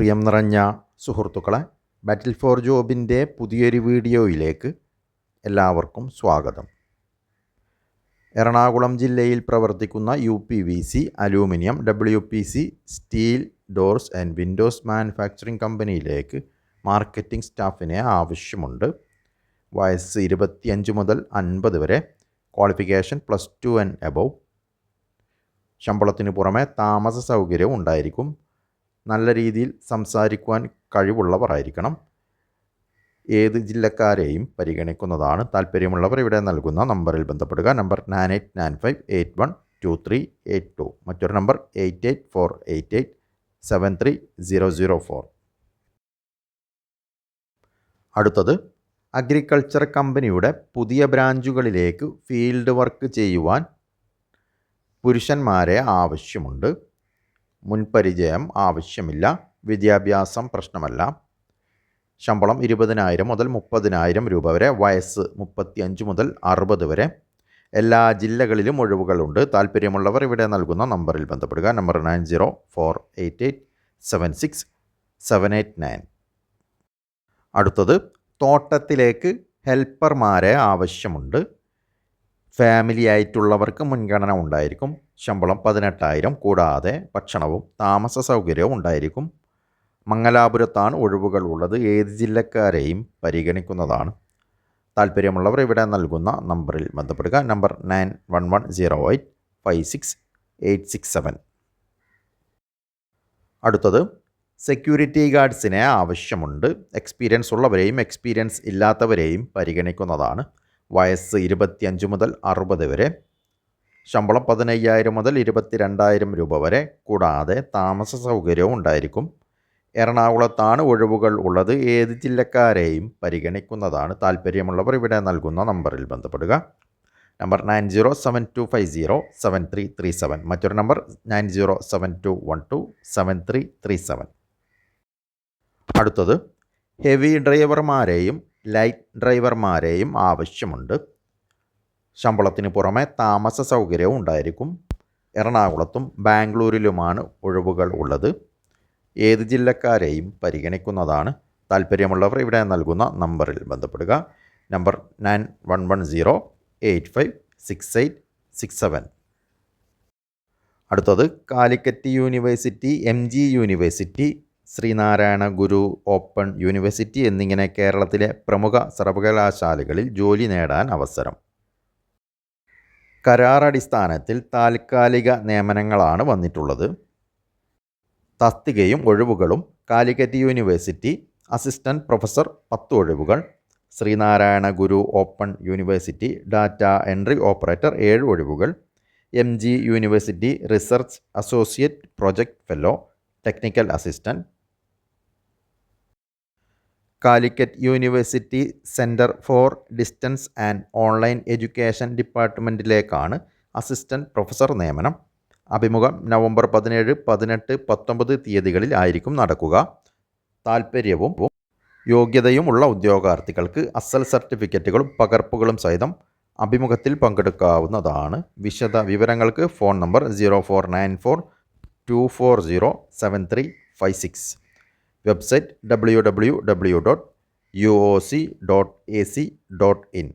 പ്രിയം നിറഞ്ഞ സുഹൃത്തുക്കളെ ബാറ്റിൽ ഫോർ ജോബിന്റെ പുതിയൊരു വീഡിയോയിലേക്ക് എല്ലാവർക്കും സ്വാഗതം. എറണാകുളം ജില്ലയിൽ പ്രവർത്തിക്കുന്ന U P V C aluminium W P C steel doors and windows manufacturing കമ്പനിയിലേക്ക് മാർക്കറ്റിംഗ് സ്റ്റാഫിനെ ആവശ്യമുണ്ട്. വയസ്സ് ഇരുപത്തിയഞ്ച് മുതൽ അൻപത് വരെ qualification plus two and above. ശമ്പളത്തിന് പുറമെ താമസ സൗകര്യവും ഉണ്ടായിരിക്കും. നല്ല രീതിയിൽ സംസാരിക്കുവാൻ കഴിവുള്ളവരായിരിക്കണം. ഏത് ജില്ലക്കാരെയും പരിഗണിക്കുന്നതാണ് താല്പര്യമുള്ളവർ ഇവിടെ നൽകുന്ന നമ്പറിൽ ബന്ധപ്പെടുക. Number nine eight nine five eight one two three eight two. മറ്റൊരു number eight eight four eight eight seven three zero zero four. അടുത്തത് അഗ്രികൾച്ചർ കമ്പനിയുടെ പുതിയ ബ്രാഞ്ചുകളിലേക്ക് ഫീൽഡ് വർക്ക് ചെയ്യുവാൻ പുരുഷന്മാരെ ആവശ്യമുണ്ട്. മുൻപരിചയം ആവശ്യമില്ല. വിദ്യാഭ്യാസം പ്രശ്നമല്ല. ശമ്പളം ഇരുപതിനായിരം മുതൽ മുപ്പതിനായിരം രൂപ വരെ വയസ്സ് മുപ്പത്തിയഞ്ച് മുതൽ അറുപത് വരെ. എല്ലാ ജില്ലകളിലും ഒഴിവുകളുണ്ട്. താല്പര്യമുള്ളവർ ഇവിടെ നൽകുന്ന നമ്പറിൽ ബന്ധപ്പെടുക. Number nine zero four eight eight seven six seven eight nine. അടുത്തത് തോട്ടത്തിലേക്ക് ഹെൽപ്പർമാരെ ആവശ്യമുണ്ട്. ഫാമിലി ആയിട്ടുള്ളവർക്ക് മുൻഗണന ഉണ്ടായിരിക്കും. ശമ്പളം പതിനെട്ടായിരം കൂടാതെ ഭക്ഷണവും താമസ സൗകര്യവും ഉണ്ടായിരിക്കും. മംഗലാപുരത്താണ് ഒഴിവുകൾ ഉള്ളത്. ഏത് ജില്ലക്കാരെയും പരിഗണിക്കുന്നതാണ്. താല്പര്യമുള്ളവർ ഇവിടെ നൽകുന്ന നമ്പറിൽ ബന്ധപ്പെടുക. Number nine one one zero eight five six eight six seven. അടുത്തത് സെക്യൂരിറ്റി ഗാർഡ്സിനെ ആവശ്യമുണ്ട്. എക്സ്പീരിയൻസ് ഉള്ളവരെയും എക്സ്പീരിയൻസ് ഇല്ലാത്തവരെയും പരിഗണിക്കുന്നതാണ്. വയസ്സ് ഇരുപത്തിയഞ്ച് മുതൽ അറുപത് വരെ. ശമ്പളം പതിനയ്യായിരം മുതൽ ഇരുപത്തിരണ്ടായിരം രൂപ വരെ. കൂടാതെ താമസ സൗകര്യവും ഉണ്ടായിരിക്കും. എറണാകുളത്താണ് ഒഴിവുകൾ ഉള്ളത്. ഏത് ജില്ലക്കാരെയും പരിഗണിക്കുന്നതാണ് താല്പര്യമുള്ളവർ ഇവിടെ നൽകുന്ന നമ്പറിൽ ബന്ധപ്പെടുക. Number nine zero seven two five zero seven three three seven. മറ്റൊരു number nine zero seven two one two seven three three seven. അടുത്തത് ഹെവി ഡ്രൈവർമാരെയും ലൈറ്റ് ഡ്രൈവർമാരെയും ആവശ്യമുണ്ട്. ശമ്പളത്തിന് പുറമെ താമസ സൗകര്യവും ഉണ്ടായിരിക്കും. എറണാകുളത്തും ബാംഗ്ലൂരിലുമാണ് ഒഴിവുകൾ ഉള്ളത്. ഏത് ജില്ലക്കാരെയും പരിഗണിക്കുന്നതാണ്. താല്പര്യമുള്ളവർ ഇവിടെ നൽകുന്ന നമ്പറിൽ ബന്ധപ്പെടുക. Number nine one one zero eight five six eight six seven. അടുത്തത് Calicut university M G university Sreenarayana Guru open university എന്നിങ്ങനെ കേരളത്തിലെ പ്രമുഖ സർവകലാശാലകളിൽ ജോലി നേടാൻ അവസരം. കരാറടിസ്ഥാനത്തിൽ താൽക്കാലിക നിയമനങ്ങളാണ് വന്നിട്ടുള്ളത്. തസ്തികയും ഒഴിവുകളും കാലിക്കറ്റ് യൂണിവേഴ്സിറ്റി അസിസ്റ്റന്റ് പ്രൊഫസർ പത്ത് ഒഴിവുകൾ Sreenarayana Guru open university data entry operator ഏഴ് ഒഴിവുകൾ M G university research associate project fellow technical assistant Calicut university centre for distance and online education ഡിപ്പാർട്ട്മെന്റിലേക്കാണ് assistant professor നിയമനം. അഭിമുഖം നവംബർ പതിനേഴ് പതിനെട്ട് പത്തൊമ്പത് തീയതികളിൽ ആയിരിക്കും നടക്കുക. താൽപ്പര്യവും യോഗ്യതയുമുള്ള ഉദ്യോഗാർത്ഥികൾക്ക് അസൽ സർട്ടിഫിക്കറ്റുകളും പകർപ്പുകളും സഹിതം അഭിമുഖത്തിൽ പങ്കെടുക്കാവുന്നതാണ്. വിശദ വിവരങ്ങൾക്ക് phone number zero four nine four two four zero seven three five six. Website W W W dot U O C dot A C dot in